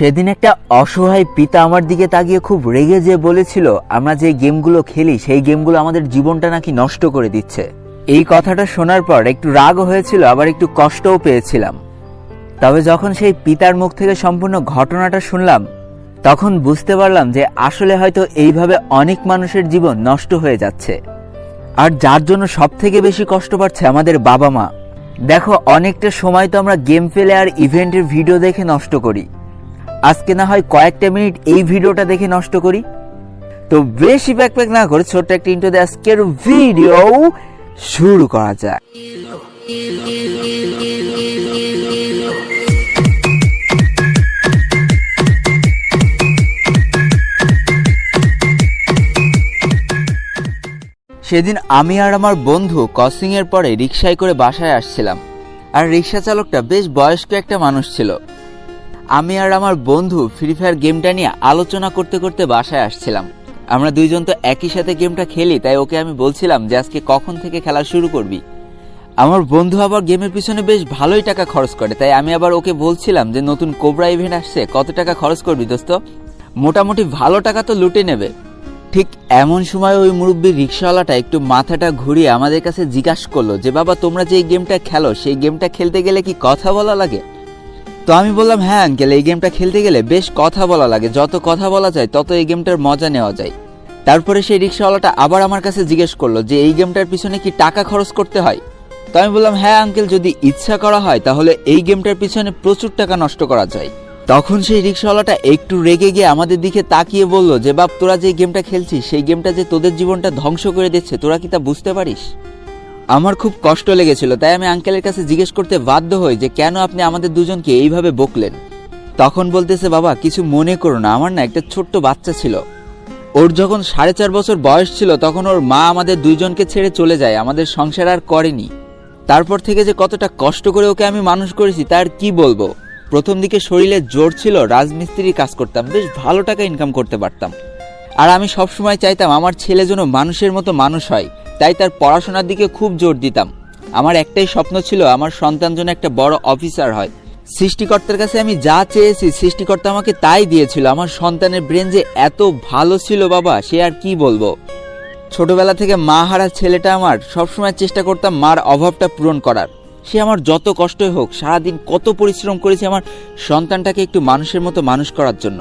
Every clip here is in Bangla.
সেদিন একটা অসহায় পিতা আমার দিকে তাকিয়ে খুব রেগে যে বলেছিল, আমরা যে গেমগুলো খেলি, সেই গেমগুলো আমাদের জীবনটা নাকি নষ্ট করে দিচ্ছে। এই কথাটা শোনার পর একটু রাগও হয়েছিল, আবার একটু কষ্টও পেয়েছিলাম। তবে যখন সেই পিতার মুখ থেকে সম্পূর্ণ ঘটনাটা শুনলাম, তখন বুঝতে পারলাম যে আসলে হয়তো এইভাবে অনেক মানুষের জীবন নষ্ট হয়ে যাচ্ছে। আর যার জন্য সব থেকে বেশি কষ্ট পাচ্ছে আমাদের বাবা মা। দেখো, অনেকটা সময় তো আমরা গেম ফেলে আর ইভেন্টের ভিডিও দেখে নষ্ট করি। আজকে না হয় কয়েকটা মিনিট এই ভিডিওটা দেখে নষ্ট করি। তো বেশি প্যাক প্যাক না করে ছোট্ট একটা ইন্টো দিয়ে আজকের ভিডিও শুরু করা যাক। সেদিন আমি আর আমার বন্ধু ক্রসিং এর পরে রিক্সায় করে বাসায় আসছিলাম। আর রিক্সা চালকটা বেশ বয়স্ক একটা মানুষ ছিল। আমি আর আমার বন্ধু ফ্রি ফায়ার গেমটা নিয়ে আলোচনা করতে করতে বাসায় আসছিলাম। আমরা দুইজন তো একই সাথে গেমটা খেলি, তাই ওকে আমি বলছিলাম যে আজকে কখন থেকে খেলা শুরু করবি। আমার বন্ধু আবার গেমের পিছনে বেশ ভালোই টাকা খরচ করে, তাই আমি আবার ওকে বলছিলাম যে নতুন কোবরা ইভেন্ট আসছে, কত টাকা খরচ করবি দোস্ত? মোটামুটি ভালো টাকা তো লুটে নেবে। ঠিক এমন সময় ওই মুরব্বী রিক্সাওয়ালাটা একটু মাথাটা ঘুরিয়ে আমাদের কাছে জিজ্ঞাসা করল যে, বাবা, তোমরা যে গেমটা খেলো, সেই গেমটা খেলতে গেলে কি কথা বলা লাগে? তো আমি বললাম হ্যাঁ আঙ্কেল, এই গেমটা খেলতে গেলে বেশ কথা বলা লাগে। যত কথা বলা যায়, তত এই গেমটার মজা নেওয়া যায়। তারপরে সেই রিক্সাওয়ালাটা আবার আমার কাছে জিজ্ঞেস করল যে, এই গেমটার পিছনে কি টাকা খরচ করতে হয়? তো আমি বললাম হ্যাঁ আঙ্কেল, যদি ইচ্ছা করা হয়, তাহলে এই গেমটার পিছনে প্রচুর টাকা নষ্ট করা যায়। তখন সেই রিক্সাওয়ালাটা একটু রেগে গিয়ে আমাদের দিকে তাকিয়ে বলল যে, বাপ, তোরা যে গেমটা খেলছিস, সেই গেমটা যে তোদের জীবনটা ধ্বংস করে দিচ্ছে, তোরা কি তা বুঝতে পারিস? আমার খুব কষ্ট লেগেছিল, তাই আমি আঙ্কেলের কাছে জিজ্ঞেস করতে বাধ্য হই যে কেন আপনি আমাদের দুজনকে এইভাবে বকলেন। তখন বলতেছে, বাবা, কিছু মনে করো না, আমার না একটা ছোট্ট বাচ্চা ছিল। ওর যখন সাড়ে চার বছর বয়স ছিল, তখন ওর মা আমাদের দুইজনকে ছেড়ে চলে যায়, আমাদের সংসার আর করেনি। তারপর থেকে যে কতটা কষ্ট করে ওকে আমি মানুষ করেছি, তার কি বলব? প্রথম দিকে শরীরে জোর ছিল, রাজমিস্ত্রির কাজ করতাম, বেশ ভালো টাকা ইনকাম করতে পারতাম। আর আমি সবসময় চাইতাম আমার ছেলে যেন মানুষের মতো মানুষ হয়। তাই তার পড়াশোনার দিকে খুব জোর দিতাম। আমার একটাই স্বপ্ন ছিল আমার সন্তান যেন একটা বড় অফিসার হয়। সৃষ্টিকর্তার কাছে আমি যা চেয়েছি, সৃষ্টিকর্তা আমাকে তাই দিয়েছিল। আমার সন্তানের ব্রেন যে এত ভালো ছিল বাবা, সে আর কি বলব? ছোটবেলা থেকে মা হারা ছেলেটা আমার, সবসময় চেষ্টা করতাম মার অভাবটা পূরণ করার। সে আমার যত কষ্টই হোক, সারাদিন কত পরিশ্রম করেছে আমার সন্তানটাকে একটু মানুষের মতো মানুষ করার জন্য।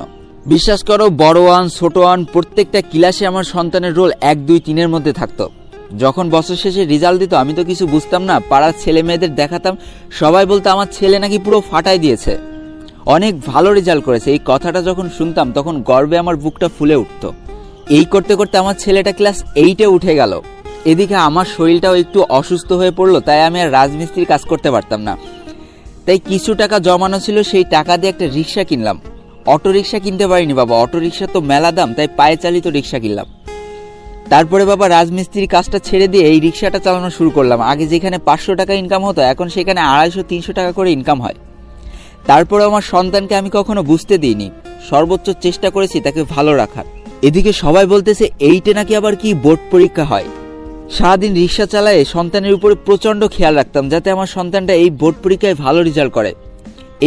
বিশ্বাস করো, বড় ওয়ান, ছোট ওয়ান, প্রত্যেকটা ক্লাসে আমার সন্তানের রোল এক, দুই, তিনের মধ্যে থাকতো। যখন বছর শেষে রেজাল্ট দিত, আমি তো কিছু বুঝতাম না, পাড়ার ছেলে মেয়েদের দেখাতাম, সবাই বলতো আমার ছেলে নাকি পুরো ফাটাই দিয়েছে। অনেক ভালো রেজাল্ট করেছে, এই কথাটা যখন শুনতাম, তখন গর্বে আমার বুকটা ফুলে উঠতো। এই করতে করতে আমার ছেলেটা ক্লাস এইটে উঠে গেল। এদিকে আমার শরীরটাও একটু অসুস্থ হয়ে পড়ল, তাই আমি আর রাজমিস্ত্রির কাজ করতে পারতাম না। তাই কিছু টাকা জমানো ছিল, সেই টাকা দিয়ে একটা রিক্সা কিনলাম। অটো রিক্সা কিনতে পারিনি বাবা অটো রিক্সা তো মেলা দাম, তাই পায়ে চালিত রিক্সা কিনলাম। তারপরে বাবা রাজমিস্ত্রির কাজটা ছেড়ে দিয়ে এই রিক্সাটা চালানো শুরু করলাম। আগে যেখানে পাঁচশো টাকা ইনকাম হতো, এখন সেখানে আড়াইশো, তিনশো টাকা করে ইনকাম হয়। তারপরে আমার সন্তানকে আমি কখনো বুঝতে দিইনি। সর্বোচ্চ চেষ্টা করেছি তাকে ভালো রাখার। এদিকে সবাই বলতেছে, এইটে নাকি আবার কি বোর্ড পরীক্ষা হয়? সারাদিন রিক্সা চালায়ে সন্তানের উপরে প্রচণ্ড খেয়াল রাখতাম, যাতে আমার সন্তানটা এই বোর্ড পরীক্ষায় ভালো রেজাল্ট করে।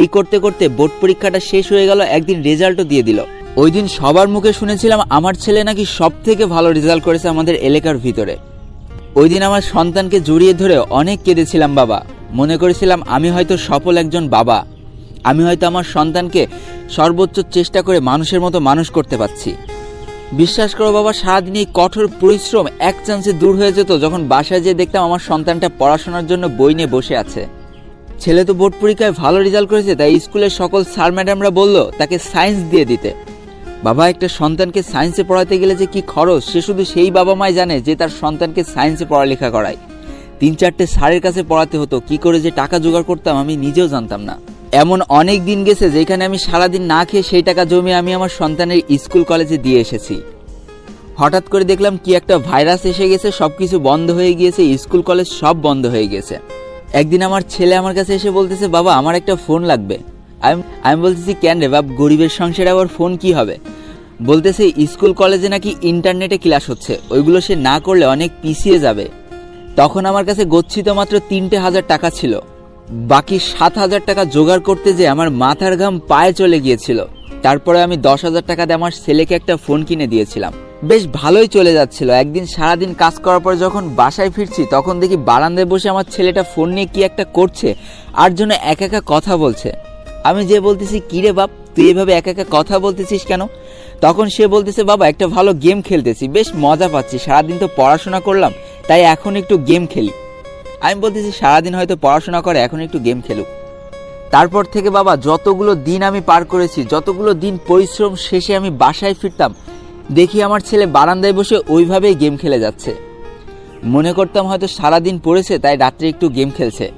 এই করতে করতে বোর্ড পরীক্ষাটা শেষ হয়ে গেল, একদিন রেজাল্টও দিয়ে দিল। ওই দিন সবার মুখে শুনেছিলাম আমার ছেলে নাকি সব থেকে ভালো রেজাল্ট করেছে আমাদের এলাকার ভিতরে। ওই দিন আমার সন্তানকে জড়িয়ে ধরে অনেক কেঁদেছিলাম বাবা। মনে করেছিলাম আমি হয়তো সফল একজন বাবা। আমি হয়তো আমার সন্তানকে সর্বোচ্চ চেষ্টা করে মানুষের মতো মানুষ করতে পারছি। বিশ্বাস করো বাবা, সারাদিন এই কঠোর পরিশ্রম এক চান্সে দূর হয়ে যেত যখন বাসায় যেয়ে দেখতাম আমার সন্তানটা পড়াশোনার জন্য বই নিয়ে বসে আছে। ছেলে তো বোর্ড পরীক্ষায় ভালো রেজাল্ট করেছে, তাই স্কুলের সকল স্যার ম্যাডামরা বলল তাকে সায়েন্স দিয়ে দিতে। বাবা একটা সন্তানকে সায়েন্সে পড়াতে গেলে যে কি খরচ, সে শুধু সেই বাবা মাই জানে যে তার সন্তানকে সায়েন্সে পড়ালেখা করায়। তিন চারটে স্যারের কাছে পড়াতে হতো, কি করে যে টাকা জোগাড় করতাম আমি নিজেও জানতাম না। এমন অনেক দিন গেছে যেখানে আমি সারাদিন না খেয়ে সেই টাকা জমিয়ে আমি আমার সন্তানের স্কুল কলেজে দিয়ে এসেছি। হঠাৎ করে দেখলাম কি একটা ভাইরাস এসে গেছে, সবকিছু বন্ধ হয়ে গিয়েছে, স্কুল কলেজ সব বন্ধ হয়ে গেছে। একদিন আমার ছেলে আমার কাছে এসে বলতেছে, বাবা, আমার একটা ফোন লাগবে। আমি আমি বলতেছি, কেন রে বাপ, গরিবের সংসারে আবার ফোন কি হবে? বলতেছে, স্কুল, কলেজে নাকি ইন্টারনেটে ক্লাস হচ্ছে। ওইগুলো সে না করলে অনেক পিছিয়ে যাবে। তখন আমার কাছে গচ্ছিত মাত্র তিনটে হাজার টাকা ছিল। বাকি সাত হাজার টাকা জোগাড় করতে যে আমার মাথার ঘাম পায়ে চলে গিয়েছিল। তারপরে আমি দশ হাজার টাকা দিয়ে আমার ছেলেকে একটা ফোন কিনে দিয়েছিলাম। বেশ ভালোই চলে যাচ্ছিল। একদিন সারাদিন কাজ করার পর যখন বাসায় ফিরছি, তখন দেখি বারান্দায় বসে আমার ছেলেটা ফোন নিয়ে কি একটা করছে আর জন্য এক একা কথা বলছে। আমি যে বলতেছি কিরে বাপ, তুই এভাবে একা একা কথা বলতেছিস কেন? তখন সে বলতেছে, বাবা, একটা ভালো গেম খেলতেছি, বেশ মজা পাচ্ছি, সারাদিন তো পড়াশোনা করলাম, তাই এখন একটু গেম খেলি। আমি বলতেছি, সারাদিন হয়তো পড়াশোনা করে, এখন একটু গেম খেলুক। তারপর থেকে, বাবা, যতগুলো দিন আমি পার করেছি, যতগুলো দিন পরিশ্রম শেষে আমি বাসায় ফিরতাম দেখি আমার ছেলে বারান্দায় বসে ওইভাবেই গেম খেলে যাচ্ছে। মনে করতাম হয়তো সারাদিন পড়েছে, তাই রাত্রে একটু গেম খেলছে।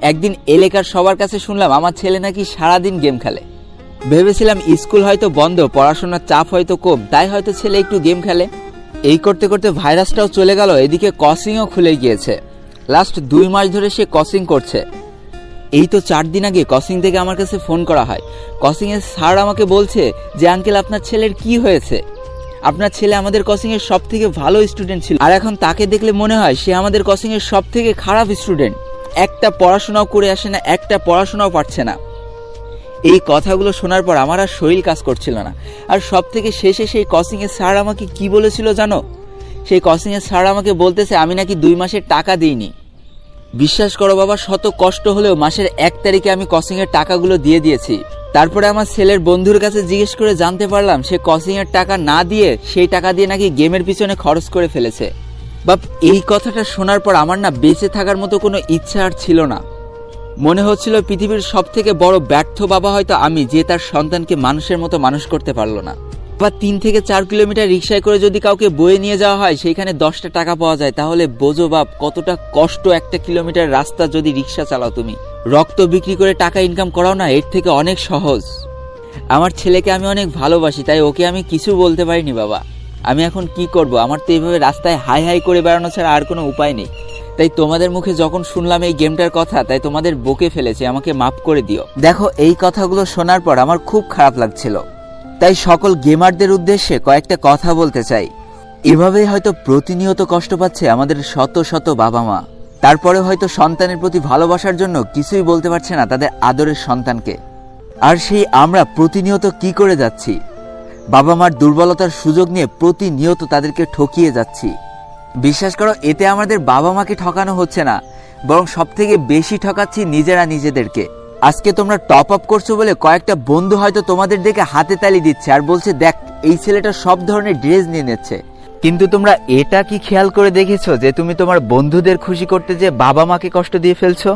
একদিন এলাকার সবার কাছে শুনলাম আমার ছেলে নাকি সারাদিন গেম খেলে। ভেবেছিলাম স্কুল হয়তো বন্ধ, পড়াশোনার চাপ হয়তো কম, তাই হয়তো ছেলে একটু গেম খেলে। এই করতে করতে ভাইরাসটাও চলে গেল, এদিকে কসিংও খুলে গিয়েছে। লাস্ট দুই মাস ধরে সে কসিং করছে। এই তো চার দিন আগে কসিং থেকে আমার কাছে ফোন করা হয়। কসিং এর স্যার আমাকে বলছে যে, আঙ্কেল, আপনার ছেলের কি হয়েছে? আপনার ছেলে আমাদের কসিং এর সব থেকে ভালো স্টুডেন্ট ছিল। আর এখন তাকে দেখলে মনে হয় সে আমাদের কসিং এর সব থেকে খারাপ স্টুডেন্ট একটা পড়াশোনাও করে আসে না, একটা পড়াশোনাও পারছে না। এই কথাগুলো শোনার পর আমার আর শরীর কাজ করছিল না। আর সব থেকে শেষে সেই কসিং এর স্যার আমাকে কি বলেছিল জানো? সেই কসিং এর স্যার আমাকে বলতেছে, আমি নাকি দুই মাসের টাকা দিইনি। বিশ্বাস করো বাবা, শত কষ্ট হলেও মাসের এক তারিখে আমি কসিং এর টাকাগুলো দিয়ে দিয়েছি। তারপরে আমার ছেলের বন্ধুর কাছে জিজ্ঞেস করে জানতে পারলাম, সে কসিং এর টাকা না দিয়ে সেই টাকা দিয়ে নাকি গেমের পিছনে খরচ করে ফেলেছে। বাপ, এই কথাটা শোনার পর আমার না বেঁচে থাকার মতো কোনো ইচ্ছা আর ছিল না। মনে হচ্ছিল পৃথিবীর সব থেকে বড় ব্যর্থ বাবা হয়তো আমি, যে তার সন্তানকে মানুষের মতো মানুষ করতে পারল না। বা তিন থেকে চার কিলোমিটার রিক্সায় করে যদি কাউকে বয়ে নিয়ে যাওয়া হয়, সেইখানে দশটা টাকা পাওয়া যায়, তাহলে বোঝো বাপ, কতটা কষ্ট একটা কিলোমিটার রাস্তা যদি রিক্সা চালাও তুমি। রক্ত বিক্রি করে টাকা ইনকাম করাও না, এর থেকে অনেক সহজ। আমার ছেলেকে আমি অনেক ভালোবাসি, তাই ওকে আমি কিছু বলতে পারিনি বাবা। আমি এখন কি করব? আমার তো এইভাবে রাস্তায় হাই হাই করে বেড়ানো ছাড়া আর কোনো উপায় নেই। তাই তোমাদের মুখে যখন শুনলাম এই গেমটার কথা, তাই তোমাদের বকে ফেলেছে, আমাকে মাফ করে দিও। দেখো, এই কথাগুলো শোনার পর আমার খুব খারাপ লাগছিল। তাই সকল গেমারদের উদ্দেশ্যে কয়েকটা কথা বলতে চাই। এভাবেই হয়তো প্রতিনিয়ত কষ্ট পাচ্ছে আমাদের শত শত বাবা মা তারপরে হয়তো সন্তানের প্রতি ভালোবাসার জন্য কিছুই বলতে পারছে না তাদের আদরের সন্তানকে। আর সেই আমরা প্রতিনিয়ত কি করে যাচ্ছি? বাবা মার দুর্বলতার সুযোগ নিয়ে প্রতিনিয়ত তাদেরকে ঠকিয়ে যাচ্ছি। বিশ্বাস করো, এতে আমাদের বাবা মাকে ঠকানো হচ্ছে না, বরং সব থেকে বেশি ঠকাচ্ছি নিজেরা নিজেদেরকে। আজকে তোমরা টপ আপ করছ বলে কয়েকটা বন্ধু হয়তো তোমাদের দেখে হাতে তালি দিচ্ছে আর বলছে, দেখ, এই ছেলেটা সব ধরনের ড্রেস নিয়ে নিচ্ছে। কিন্তু তোমরা এটা কি খেয়াল করে দেখেছ যে তুমি তোমার বন্ধুদের খুশি করতে যে বাবা মাকে কষ্ট দিয়ে ফেলছো?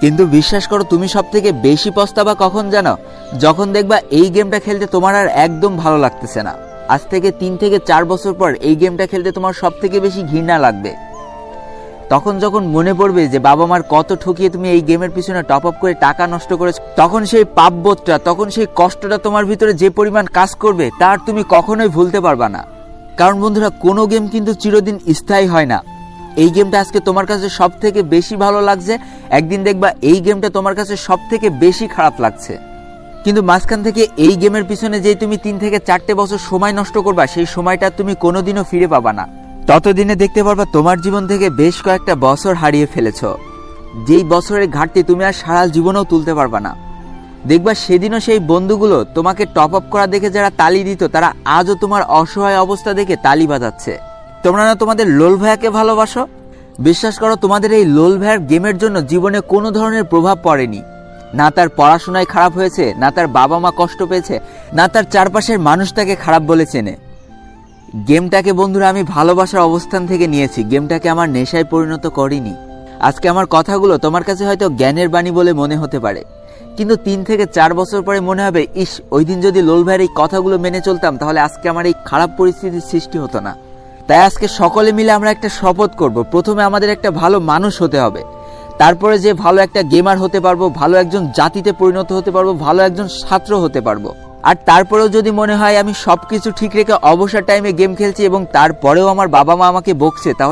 কিন্তু বিশ্বাস করো, তুমি সব থেকে বেশি পস্তাবা কখন জানো? যখন দেখবা এই গেমটা খেলতে তোমার আর একদম ভালো লাগতেছে না। আজ থেকে তিন থেকে চার বছর পর এই গেমটা খেলতে তোমার সব থেকে বেশি ঘৃণা লাগবে। তখন যখন মনে পড়বে যে বাবা মার কত ঠকিয়ে তুমি এই গেমের পিছনে টপ আপ করে টাকা নষ্ট করেছ, তখন সেই পাপবোধটা, তখন সেই কষ্টটা তোমার ভিতরে যে পরিমাণ কাজ করবে, তার তুমি কখনোই ভুলতে পারবা না। কারণ বন্ধুরা, কোনো গেম কিন্তু চিরদিন স্থায়ী হয় না। এই গেমটা আজকে তোমার কাছে সব থেকে বেশি ভালো লাগছে, একদিন দেখবা এই গেমটা তোমার কাছে সব থেকে বেশি খারাপ লাগছে। কিন্তু মাঝখান থেকে এই গেমের পিছনে যে তুমি তিন থেকে চারটে বছর সময় নষ্ট করবা, সেই সময়টা তুমি কোনোদিনও ফিরে পাবা না। ততদিনে দেখতে পারবা তোমার জীবন থেকে বেশ কয়েকটা বছর হারিয়ে ফেলেছ। যেই বছরের ঘাটতি তুমি আর সারা জীবনেও তুলতে পারবা না। দেখবা সেদিনও সেই বন্ধুগুলো তোমাকে টপ আপ করা দেখে যারা তালি দিত, তারা আজও তোমার অসহায় অবস্থা দেখে তালি বাজাচ্ছে। তোমরা না তোমাদের লোল ভাইয়াকে ভালোবাসো? বিশ্বাস করো, তোমাদের এই লোল ভাইয়ার গেমের জন্য জীবনে কোনো ধরনের প্রভাব পড়েনি। না তার পড়াশোনায় খারাপ হয়েছে, না তার বাবা মা কষ্ট পেয়েছে, না তার চারপাশের মানুষ তাকে খারাপ বলে চেনে গেমটাকে বন্ধুরা, আমি ভালোবাসার অবস্থান থেকে নিয়েছি। গেমটাকে আমার নেশায় পরিণত করিনি। আজকে আমার কথাগুলো তোমার কাছে হয়তো জ্ঞানের বাণী বলে মনে হতে পারে। কিন্তু তিন থেকে চার বছর পরে মনে হবে, ইস, ওই দিন যদি লোল ভাইয়ের এই কথাগুলো মেনে চলতাম, তাহলে আজকে আমার এই খারাপ পরিস্থিতির সৃষ্টি হতো না। তাই আজকে সকলে মিলে আমরা একটা শপথ করব। প্রথমে আমাদের একটা ভালো মানুষ হতে হবে। তারপরে যে ভালো একটা গেমার হতে পারব, ভালো একজন জাতিতে পরিণত হতে পারব, ভালো একজন ছাত্র হতে পারব। আর তারপরেও যদি মনে হয় আমি সবকিছু ঠিক রেখে অবসর টাইমে গেম খেলছি এবং তারপরেও আমার বাবা মা আমাকে বকছে, তাহলে